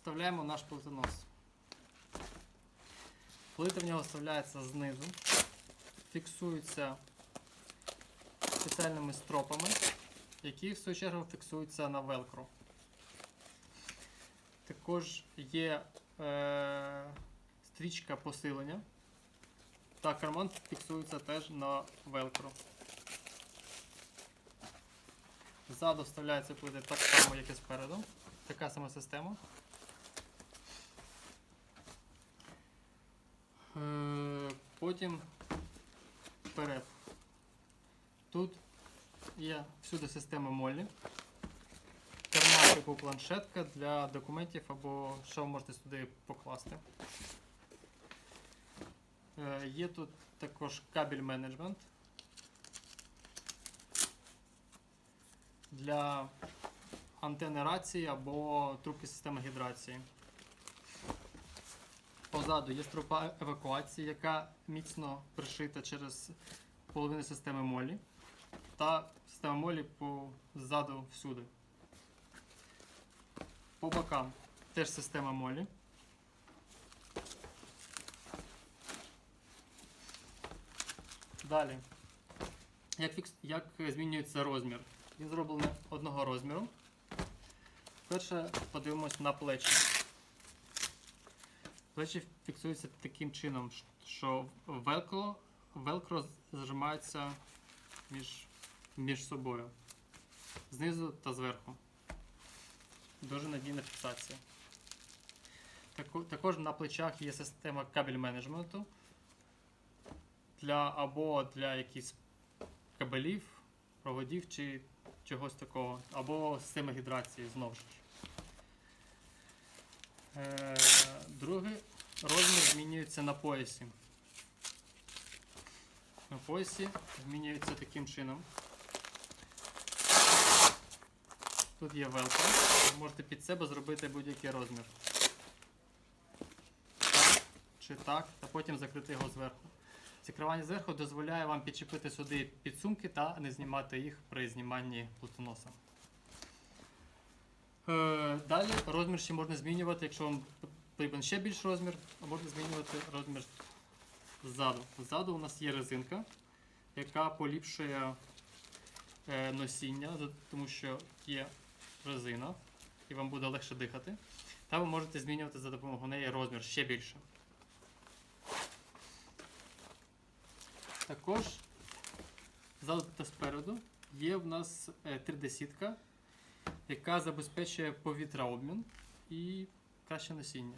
Вставляємо наш плитонос. Плита в нього вставляється знизу, фіксується спеціальними стропами, які в свою чергу фіксуються на велкро. Також є е, стрічка посилення. Та карман фіксується теж на велкро. Ззаду вставляється плити так само, як і спереду. Така сама система. Е, Потім вперед. Тут є всюди система Моллі. Карман типу планшетка для документів або що ви можете сюди покласти. Е, Є тут також кабель менеджмент для антени рації або трубки системи гідрації. Позаду є стропа евакуації, яка міцно пришита через половину системи молі. Та система молі позаду всюди. По бокам теж система молі. Далі. Як, фікс... Як змінюється розмір? Він зроблений одного розміру. Перше подивимось на плечі. Плечі фіксуються таким чином, що велкро, велкро зжимається між, між собою. Знизу та зверху. Дуже надійна фіксація. Також на плечах є система кабель менеджменту для або для якихось кабелів, проводів чи чогось такого, або системи гідрації знову ж. Е, другий розмір змінюється на поясі. На поясі змінюється таким чином. Тут є велка. Ви можете під себе зробити будь-який розмір. Чи так, та потім закрити його зверху. Закривання зверху дозволяє вам підчепити сюди підсумки та не знімати їх при зніманні плитоноса. Е, Далі розмір ще можна змінювати, якщо вам потрібен ще більш розмір, а можна змінювати розмір ззаду. Ззаду у нас є резинка, яка поліпшує е, носіння, тому що є резина і вам буде легше дихати. Та ви можете змінювати за допомогою неї розмір ще більше. Також ззаду та спереду є в нас 3D-сітка, яка забезпечує повітраобмін і краще носіння.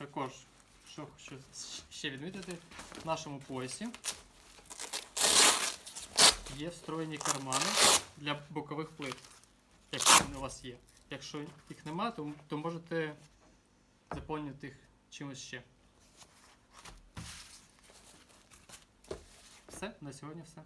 Також, що хочу ще відмітити, в нашому поясі є встроєні кармани для бокових плит, якщо вони у вас є. Якщо їх немає, то, то можете заповнити їх чимось ще. Все, на сьогодні все.